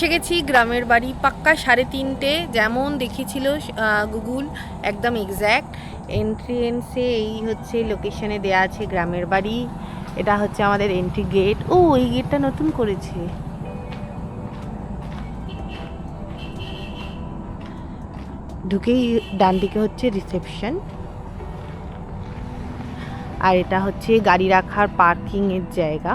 এসে গেছি, গ্রামের বাড়ি পাক্কা সাড়ে তিনটে, যেমন দেখিয়েছিল গুগল, একদম এক্স্যাক্ট এন্ট্রিয়েন্সে এই হচ্ছে লোকেশনে দেয়া আছে গ্রামের বাড়ি, এটা হচ্ছে আমাদের এন্ট্রি গেট ও, এই গেটটা নতুন করেছে। ঢুকেই ডান দিকে হচ্ছে রিসেপশন আর এটা হচ্ছে গাড়ি রাখার পার্কিংয়ের জায়গা।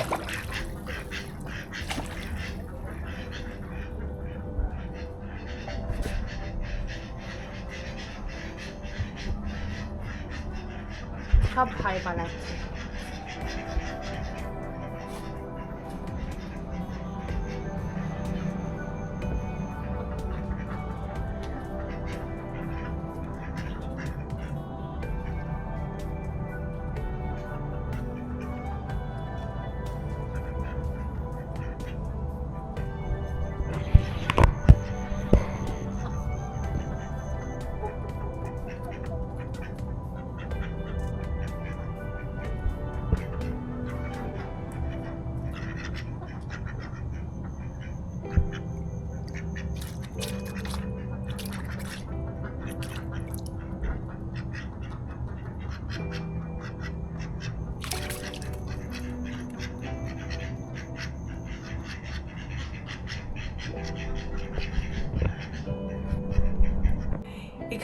সব ভাই বানাচ্ছে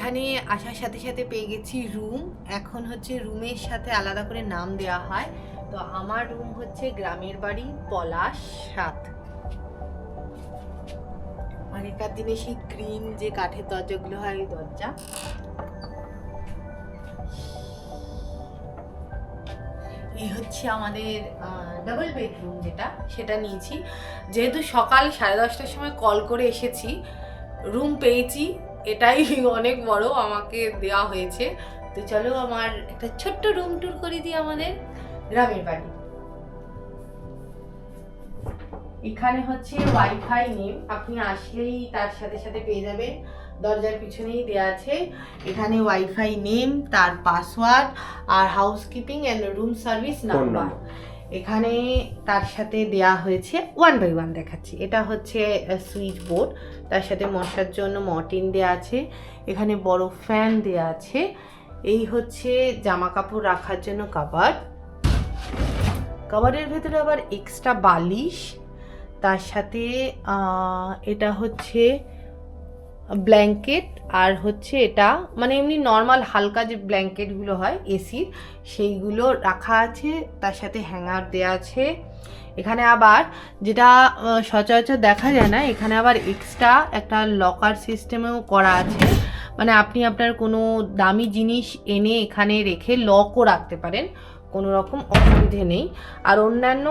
এখানে আসার সাথে সাথে পেয়ে গেছি রুম এখন হচ্ছে রুমের সাথে আলাদা করে নাম দেওয়া হয়। তো আমার রুম হচ্ছে গ্রামের বাড়ি পলাশ সাত। আগেকার দিনে সেই গ্রিন যে কাঠের দরজাগুলো হয় দরজা। এই হচ্ছে আমাদের ডাবল বেডরুম যেটা, সেটা নিয়েছি। যেহেতু সকাল সাড়ে দশটার সময় কল করে এসেছি রুম পেয়েছি। এটাই অনেক বড় আমাকে দেওয়া হয়েছে। তো চলো আমার একটা ছোট্ট রুম ট্যুর করে দিই আমাদের গ্রামের বাড়ি। এখানে হচ্ছে ওয়াইফাই নেম আপনি আসলেই তার সাথে সাথে পেয়ে যাবেন। দরজার পিছনেই দেওয়া আছে। এখানে ওয়াইফাই নেম তার password R housekeeping and room service number এখানে তার সাথে দেয়া হয়েছে ওয়ান বাই ওয়ান দেখাচ্ছি। এটা হচ্ছে সুইচ বোর্ড তার সাথে মশার জন্য মর্টিন দেওয়া আছে। এখানে বড় ফ্যান দেওয়া আছে। এই হচ্ছে জামা কাপড় রাখার জন্য কাবার কাবারের ভেতরে আবার এক্সট্রা বালিশ। তার সাথে এটা হচ্ছে ব্ল্যাঙ্কেট আর হচ্ছে এটা মানে এমনি নর্মাল হালকা যে ব্ল্যাঙ্কেটগুলো হয় এসির সেইগুলো রাখা আছে, তার সাথে হ্যাঙ্গার দেওয়া আছে। এখানে আবার যেটা সচরাচর দেখা যায় না, এখানে আবার এক্সট্রা একটা লকার সিস্টেমেও করা আছে। মানে আপনি আপনার কোনো দামি জিনিস এনে এখানে রেখে লকও রাখতে পারেন, কোনো রকম অসুবিধে নেই। আর অন্যান্য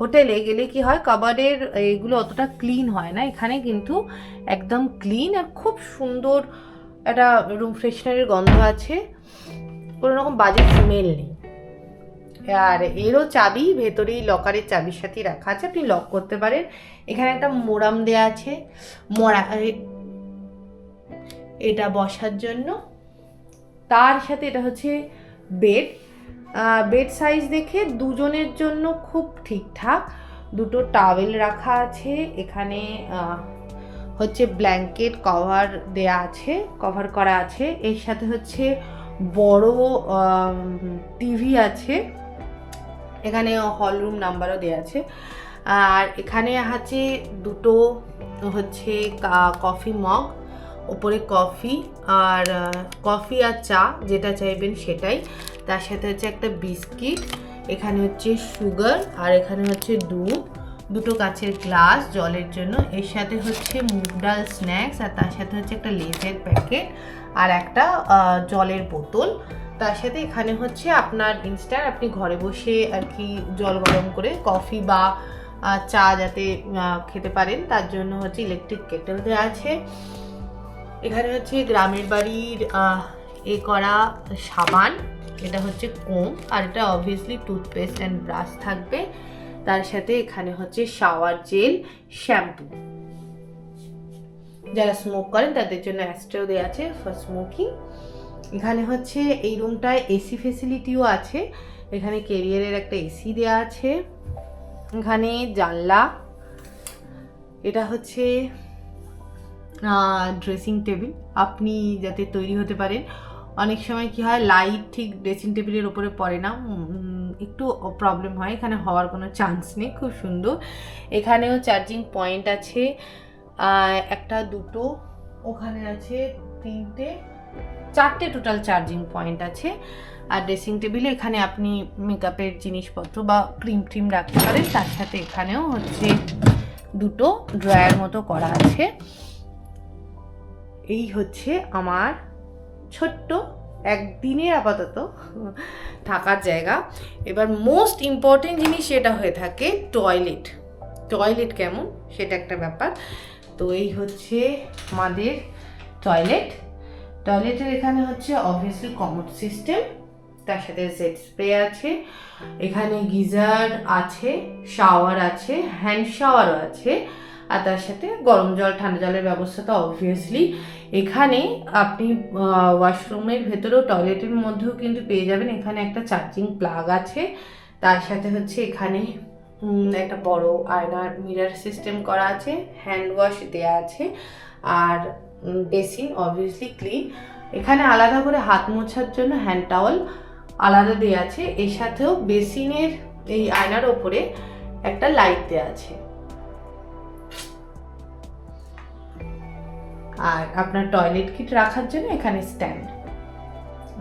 হোটেলে গেলে কি হয়, কাবারের এগুলো অতটা ক্লিন হয় না। এখানে কিন্তু একদম ক্লিন আর খুব সুন্দর একটা রুম ফ্রেশনারের গন্ধ আছে। কোনো রকম বাজে স্মেল নেই। আর এরও চাবি, ভেতরেই লকারের চাবির সাথে রাখা আছে। আপনি লক করতে পারেন। এখানে একটা মোরাম দেয়া আছে। মোরা এটা বসার জন্য। তার সাথে এটা হচ্ছে বেড বেড সাইজ দেখে দুজনের জন্য খুব ঠিকঠাক। দুটো টাওয়েল রাখা আছে, এখানে হচ্ছে ব্ল্যাঙ্কেট কভার দেয়া আছে কভার করা আছে। এর সাথে হচ্ছে বড় টিভি আছে। এখানে হল রুম নাম্বারও দেওয়া আছে। আর এখানে আছে দুটো হচ্ছে কফি মগ ওপরে কফি আর কফি আর চা, যেটা চাইবেন সেটাই। তার সাথে হচ্ছে একটা বিস্কিট, এখানে হচ্ছে সুগার আর এখানে হচ্ছে দুধ। দুটো কাচের গ্লাস জলের জন্য। এর সাথে হচ্ছে মুগ ডাল স্ন্যাক্স আর তার সাথে হচ্ছে একটা লেজের প্যাকেট আর একটা জলের বোতল। তার সাথে এখানে হচ্ছে আপনার ইনস্ট্যান্ট আপনি ঘরে বসে আর কি জল গরম করে কফি বা চা যাতে খেতে পারেন, তার জন্য হচ্ছে ইলেকট্রিক কেটেল দেওয়া আছে। এখানে হচ্ছে গ্রামের বাড়ির এ করা সাবান। এটা হচ্ছে কোম আর এটা অবভিয়াসলি টুথপেস্ট অ্যান্ড ব্রাশ থাকবে। তার সাথে এখানে হচ্ছে শাওয়ার জেল শ্যাম্পু যারা স্মোক করেন, তাদের জন্য অ্যাস্ট্রেও দেওয়া আছে ফর স্মোকিং এখানে হচ্ছে এই রুমটায় এসি ফেসিলিটিও আছে। এখানে কেরিয়ারের একটা এসি দেওয়া আছে। এখানে জানলা। এটা হচ্ছে ড্রেসিং টেবিল আপনি যাতে তৈরি হতে পারেন। অনেক সময় কি হয় লাইট ঠিক ড্রেসিং টেবিলের ওপরে পড়ে না। একটু প্রবলেম হয়, এখানে হওয়ার কোনো চান্স নেই, খুব সুন্দর। এখানেও চার্জিং পয়েন্ট আছে একটা, দুটো, ওখানে আছে তিনটে, চারটে টোটাল চার্জিং পয়েন্ট আছে। আর ড্রেসিং টেবিলে এখানে আপনি মেকআপের জিনিসপত্র বা ক্রিম ট্রিম রাখতে পারেন, তার সাথে এখানেও হচ্ছে দুটো ড্রয়ার মতো করা আছে। এই হচ্ছে আমার ছোট্ট, একদিনের আপাতত থাকার জায়গা। এবার মোস্ট ইম্পর্টেন্ট জিনিস সেটা হয়ে থাকে টয়লেট টয়লেট কেমন? সেটা একটা ব্যাপার। তো এই হচ্ছে আমাদের টয়লেট টয়লেটের এখানে হচ্ছে অবভিয়াসলি কমোড সিস্টেম তার সাথে জেট স্প্রে আছে। এখানে গিজার আছে শাওয়ার আছে হ্যান্ড শাওয়ারও আছে। আর তার সাথে গরম জল, ঠান্ডা জলের ব্যবস্থা তো অবভিয়াসলি এখানে আপনি ওয়াশরুমের ভেতরেও টয়লেটের মধ্যেও কিন্তু পেয়ে যাবেন। এখানে একটা চার্জিং প্লাগ আছে। তার সাথে হচ্ছে এখানে একটা বড় আয়নার মিরার সিস্টেম করা আছে। হ্যান্ড ওয়াশ দেওয়া আছে। আর বেসিন অবভিয়াসলি ক্লিন এখানে আলাদা করে হাত মোছার জন্য হ্যান্ড টাওয়াল আলাদা দেওয়া আছে। এর সাথেও বেসিনের এই আয়নার ওপরে একটা লাইট দেওয়া আছে। আর আপনার টয়লেট কিট রাখার জন্য এখানে স্ট্যান্ড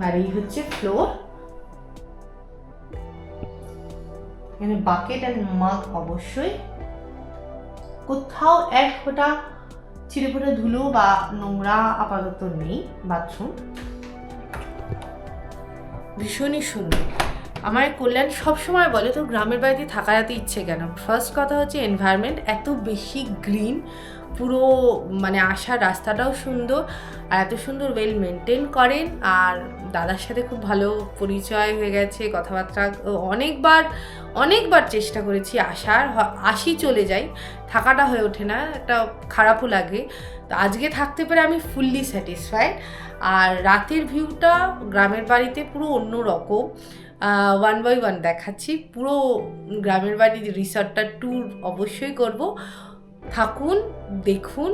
আর এই হচ্ছে ফ্লোর এখানে বাকেট অ্যান্ড মাগ অবশ্যই। কোথাও এক ফোঁটা ছিঁড়ে ফোটা ধুলো বা নোংরা আপাতত নেই বাথরুম ভীষণই সুন্দর। আমার কল্যাণ সবসময় বলে তো গ্রামের বাড়িতে থাকা যেতে ইচ্ছে কেন? ফার্স্ট কথা হচ্ছে এনভায়রনমেন্ট এত বেশি গ্রিন পুরো মানে আসার রাস্তাটাও সুন্দর আর এত সুন্দর ওয়েল মেনটেন করেন আর দাদার সাথে খুব ভালো পরিচয় হয়ে গেছে, কথাবার্তা অনেকবার অনেকবার চেষ্টা করেছি আসার আসি চলে যাই। থাকাটা হয়ে ওঠে না, একটা খারাপও লাগে। তো আজকে থাকতে পেরে আমি ফুললি স্যাটিসফাইড আর রাতের ভিউটা গ্রামের বাড়িতে পুরো অন্য রকম ওয়ান বাই ওয়ান দেখাচ্ছি। পুরো গ্রামের বাড়ির রিসর্টটার ট্যুর অবশ্যই করব। থাকুন, দেখুন,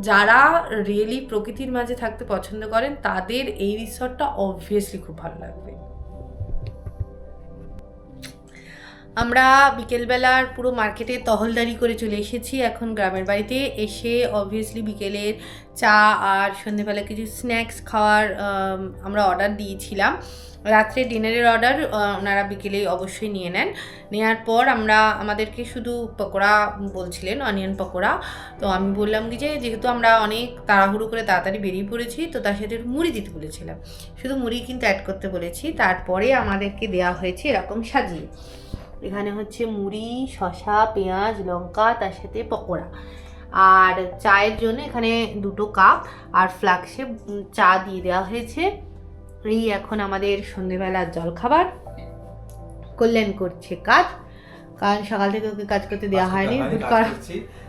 যারা রিয়েলি প্রকৃতির মাঝে থাকতে পছন্দ করেন, তাদের এই রিসর্টটা অবভিয়াসলি খুব ভালো লাগবে। আমরা বিকেলবেলার পুরো মার্কেটে তহলদারি করে চলে এসেছি। এখন গ্রামের বাড়িতে এসে অবভিয়াসলি বিকেলের চা আর সন্ধেবেলা কিছু স্ন্যাক্স খাওয়ার আমরা অর্ডার দিয়েছিলাম। রাত্রে ডিনারের অর্ডার ওনারা বিকেলেই অবশ্যই নিয়ে নেন। নেওয়ার পর আমরা, আমাদেরকে শুধু পকোড়া বলছিলেন অনিয়ন পকোড়া। তো আমি বললাম কি যে, যেহেতু আমরা অনেক তাড়াহুড়ো করে তাড়াতাড়ি বেরিয়ে পড়েছি, তো তার সাথে মুড়ি দিতে বলেছিলাম। শুধু মুড়ি কিন্তু অ্যাড করতে বলেছি। তারপরে আমাদেরকে দেওয়া হয়েছে এরকম সাজিয়ে। এখানে হচ্ছে মুড়ি শসা পেঁয়াজ লঙ্কা তার সাথে পকোড়া। আর চায়ের জন্য এখানে দুটো কাপ আর ফ্লাক্সে চা দিয়ে দেওয়া হয়েছে। এই এখন আমাদের সন্ধেবেলার জলখাবার। কল্যাণ করছে কাজ কারণ সকাল থেকে ওকে কাজ করতে দেওয়া হয়নি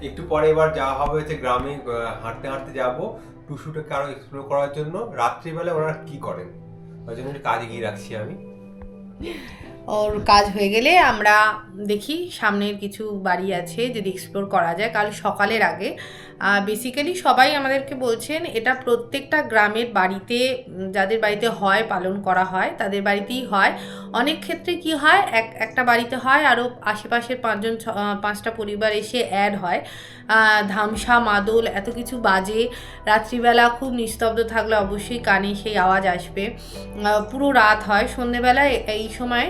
একটু পরে এবার যাওয়া হবে হচ্ছে গ্রামে হাঁটতে হাঁটতে যাব টুসুটাকে আরও এক্সপ্লোর করার জন্য। রাত্রিবেলা ওরা কি করেন? ওই জন্য কাজে গিয়ে রাখছি আমি। ওর কাজ হয়ে গেলে আমরা দেখি সামনের কিছু বাড়ি আছে, যদি এক্সপ্লোর করা যায়। কাল সকালের আগে বেসিক্যালি সবাই আমাদেরকে বলছেন, এটা প্রত্যেকটা গ্রামের বাড়িতে যাদের বাড়িতে হয়, পালন করা হয়, তাদের বাড়িতেই হয়। অনেক ক্ষেত্রে কি হয়, এক, একটা বাড়িতে হয় আরও আশেপাশের পাঁচজন পাঁচটা পরিবার এসে অ্যাড হয়। ধামসা, মাদল, এত কিছু বাজে। রাত্রিবেলা খুব নিস্তব্ধ থাকলে অবশ্যই কানে সেই আওয়াজ আসবে। পুরো রাত হয়। সন্ধেবেলায় এই সময়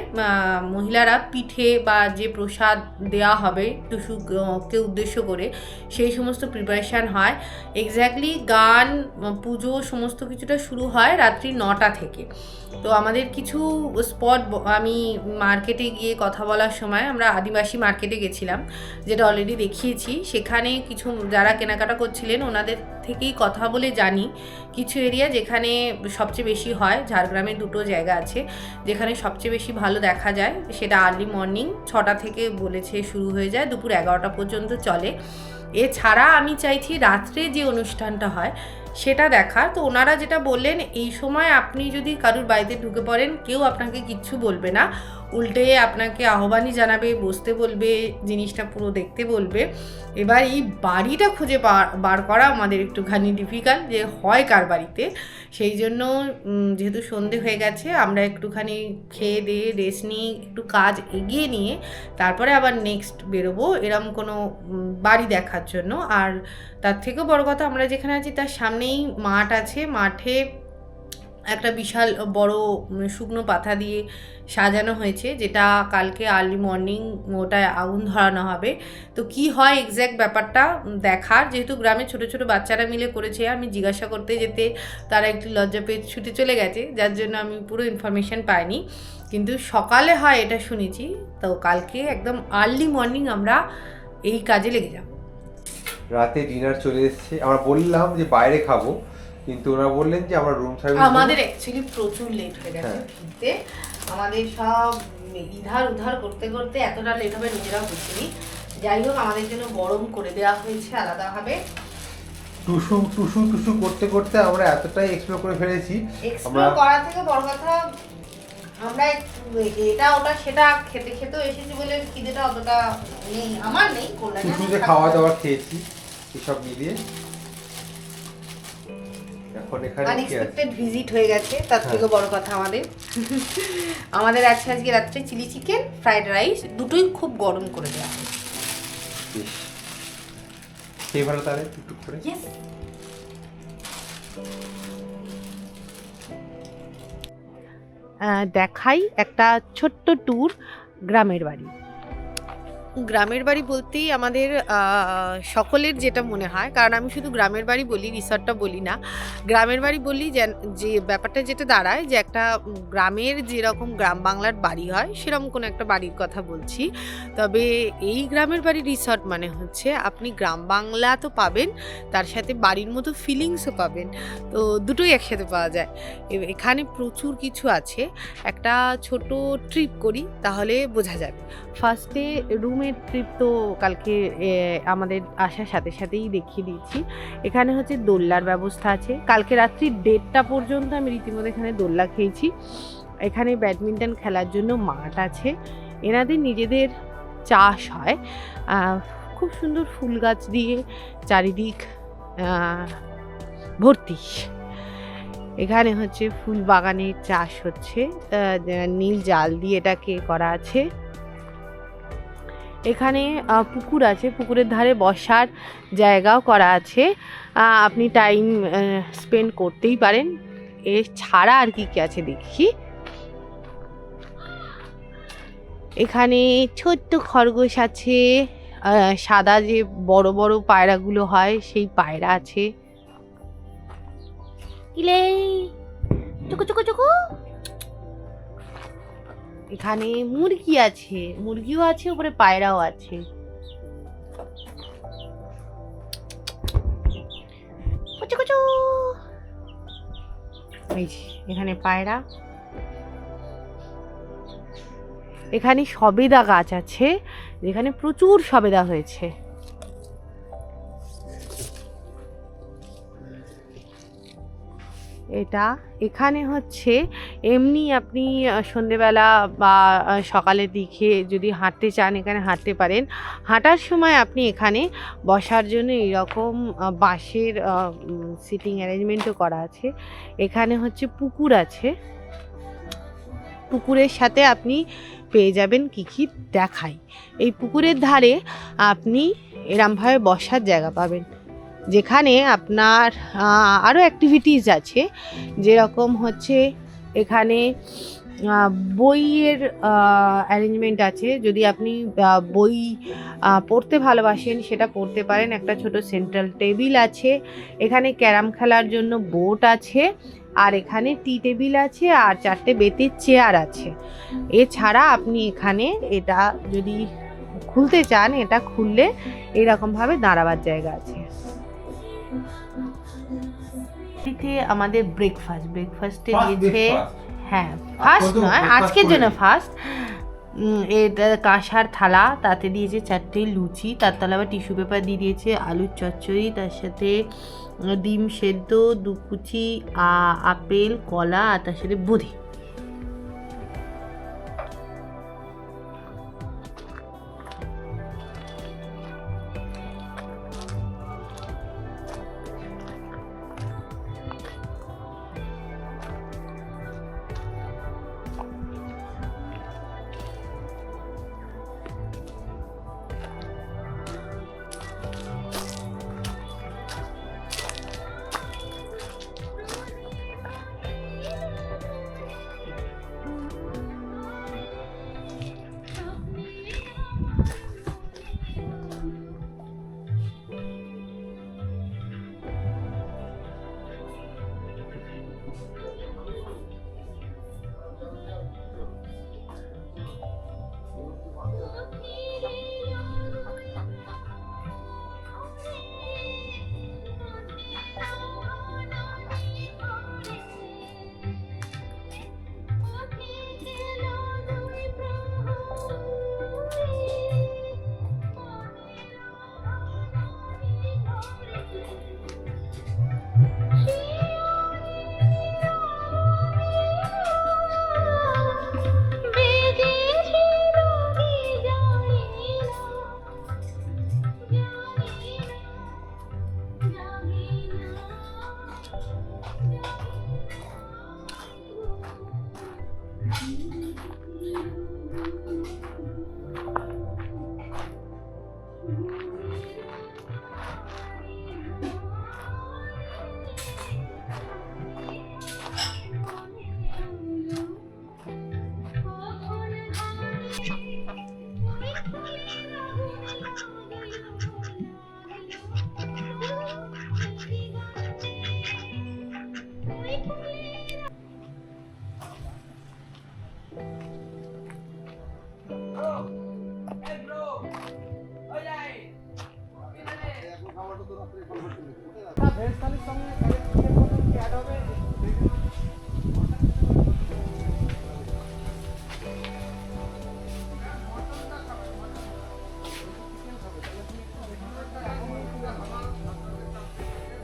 মহিলারা পিঠে বা যে প্রসাদ দেওয়া হবে টুসুকে উদ্দেশ্য করে, সেই সমস্ত প্রিপারেশান হয়। এক্স্যাক্টলি গান, পুজো সমস্ত কিছুটা শুরু হয় রাত্রি নটা থেকে। তো আমাদের কিছু স্পট আমি মার্কেটে গিয়ে কথা বলার সময় আমরা আদিবাসী মার্কেটে গেছিলাম, যেটা অলরেডি দেখিয়েছি। সেখানে কিছু যারা কেনাকাটা করছিলেন ওনাদের থেকেই কথা বলে জানি। কিছু এরিয়া যেখানে সবচেয়ে বেশি হয়, ঝাড়গ্রামে দুটো জায়গা আছে, যেখানে সবচেয়ে বেশি ভালো দেখা যায়, সেটা আর্লি মর্নিং ছটা থেকে বলেছে শুরু হয়ে যায়, দুপুর এগারোটা পর্যন্ত চলে। এছাড়া আমি চাইছি রাত্রে যে অনুষ্ঠানটা হয়, সেটা দেখার। তো ওনারা যেটা বললেন, এই সময় আপনি যদি কারুর বাড়িতে ঢুকে পড়েন, কেউ আপনাকে কিচ্ছু বলবে না। উল্টে আপনাকে আহ্বানই জানাবে, বসতে বলবে, জিনিসটা পুরো দেখতে বলবে। এবার এই বাড়িটা খুঁজে বার- করা আমাদের একটুখানি ডিফিকাল্ট যে হয় কার বাড়িতে। সেই জন্য যেহেতু সন্ধে হয়ে গেছে, আমরা একটুখানি খেয়ে দিয়ে রেস্ট নিয়ে, একটু কাজ এগিয়ে নিয়ে, তারপরে আবার নেক্সট বেরোবো এরম কোনো বাড়ি দেখার জন্য। আর তার থেকেও বড় কথা, আমরা যেখানে আছি তার সামনেই মাঠ আছে। মাঠে একটা বিশাল বড় শুকনো পাতা দিয়ে সাজানো হয়েছে, যেটা কালকে আর্লি মর্নিং ওটায় আগুন ধরানো হবে। তো কি হয় এক্স্যাক্ট ব্যাপারটা দেখার, যেহেতু গ্রামে ছোট ছোট বাচ্চারা মিলে করেছে, আমি জিজ্ঞাসা করতে যেতে তারা একটু লজ্জা পেয়ে ছুটে চলে গেছে, যার জন্য আমি পুরো ইনফরমেশন পাইনি। কিন্তু সকালে হয় এটা শুনেছি, তো কালকে একদম আর্লি মর্নিং আমরা এই কাজে লেগে যাব। রাতে ডিনার চলে এসেছে, আমরা বললাম যে বাইরে খাব কিন্তু ওরা বললেন যে আমরা রুম সার্ভিস আমাদের অ্যাকচুয়ালি প্রচুর লেট হয়ে গেছে হ্যাঁ। ফিরতে। আমাদের সব ইধার উধার করতে করতে এতটা লেট হবে নিজেরাও বুঝিনি। যাই হোক আমাদের জন্য গরম করে দেওয়া হয়েছে আলাদাভাবে। টুসু টুসু টুসু করতে করতে আমরা এতটাই এক্সপ্লোর করে ফেলেছি। এক্সপ্লোর আমরা- করা থেকে বড় কথা আমরা এটা ওটা সেটা খেতে খেতেও এসেছি বলে খিদেটা অতটা নেই আমার নেই থাকবে। খাওয়া দাওয়া খেয়েছি এসব মিলিয়ে। এখন এখানে আনএক্সপেক্টেড ভিজিট হয়ে গেছে তার হ্যাঁ। থেকে বড় কথা আমাদের। আমাদের আছে আজকে রাত্রে চিলি চিকেন ফ্রাইড রাইস দুটোই খুব গরম করে দেওয়া হয়। খেয়ে ভালো তাহলে টুকটুক করে। ইয়েস দেখাই একটা ছোট্ট ট্যুর গ্রামের বাড়ি। গ্রামের বাড়ি বলতেই আমাদের সকলের যেটা মনে হয়, কারণ আমি শুধু গ্রামের বাড়ি বলি, রিসর্টটা বলি না। গ্রামের বাড়ি বলি যে ব্যাপারটা যেটা দাঁড়ায়, যে একটা গ্রামের যেরকম গ্রাম বাংলার বাড়ি হয়, সেরকম কোনো একটা বাড়ির কথা বলছি। তবে এই গ্রামের বাড়ি রিসর্ট মানে হচ্ছে, আপনি গ্রাম বাংলা তো পাবেন, তার সাথে বাড়ির মতো ফিলিংসও পাবেন। তো দুটোই একসাথে পাওয়া যায়। এখানে প্রচুর কিছু আছে। একটা ছোট ট্রিপ করি, তাহলে বোঝা যাবে। ফার্স্টে রুমের ট্রিপ তো কালকে আমাদের আসার সাথে সাথেই দেখিয়ে দিয়েছি। এখানে হচ্ছে দোল্লার ব্যবস্থা আছে। কালকে রাত্রি দেড়টা পর্যন্ত আমি রীতিমতো এখানে দোল্লা খেয়েছি। এখানে ব্যাডমিন্টন খেলার জন্য মাঠ আছে। এনাদের নিজেদের চাষ হয়। খুব সুন্দর ফুল গাছ দিয়ে চারিদিক ভর্তি। এখানে হচ্ছে ফুল বাগানের চাষ হচ্ছে। নীল জাল দিয়ে এটাকে করা আছে। এখানে পুকুর আছে, পুকুরের ধারে বসার জায়গাও করা আছে। আপনি টাইম স্পেন্ড করতেই পারেন। এছাড়া আর কি কি আছে দেখি। এখানে ছোট্ট খরগোশ আছে। সাদা যে বড় বড় পায়রাগুলো হয়, সেই পায়রা আছে। চুকু চুকু চুকু। এখানে মুরগি আছে, মুরগিও আছে উপরে পায়রাও আছে। এখানে পায়রা। এখানে সবেদা গাছ আছে যেখানে প্রচুর সবেদা হয়েছে। এটা। এখানে হচ্ছে এমনি আপনি সন্ধেবেলা বা সকালের দিকে যদি হাঁটতে চান, এখানে হাঁটতে পারেন। হাঁটার সময় আপনি এখানে বসার জন্য এরকম বাঁশের সিটিং অ্যারেঞ্জমেন্টও করা আছে। এখানে হচ্ছে পুকুর আছে। পুকুরের সাথে আপনি পেয়ে যাবেন কী কী দেখাই এই পুকুরের ধারে আপনি এরমভাবে বসার জায়গা পাবেন। যেখানে আপনার আরও অ্যাক্টিভিটিস আছে। যেরকম হচ্ছে এখানে বইয়ের অ্যারেঞ্জমেন্ট আছে। যদি আপনি বই পড়তে ভালোবাসেন, সেটা করতে পারেন। একটা ছোট সেন্ট্রাল টেবিল আছে। এখানে ক্যারাম খেলার জন্য বোট আছে। আর এখানে টি টেবিল আছে। আর চারটে বেতের চেয়ার আছে। এছাড়া আপনি এখানে এটা যদি খুলতে চান, এটা খুললে এরকমভাবে দাঁড়াবার জায়গা আছে। এতে আমাদের ব্রেকফাস্ট ব্রেকফাস্টে দিয়েছে হ্যাঁ ফার্স্ট নয় আজকের জন্য ফার্স্ট এটা কাঁসার থালা তাতে দিয়েছে চারটে লুচি তার তলা আবার টিস্যু পেপার দিয়ে দিয়েছে আলুর চচ্চড়ি তার সাথে ডিম সেদ্ধ দু কুচি আপেল কলা আর তার সাথে বুধি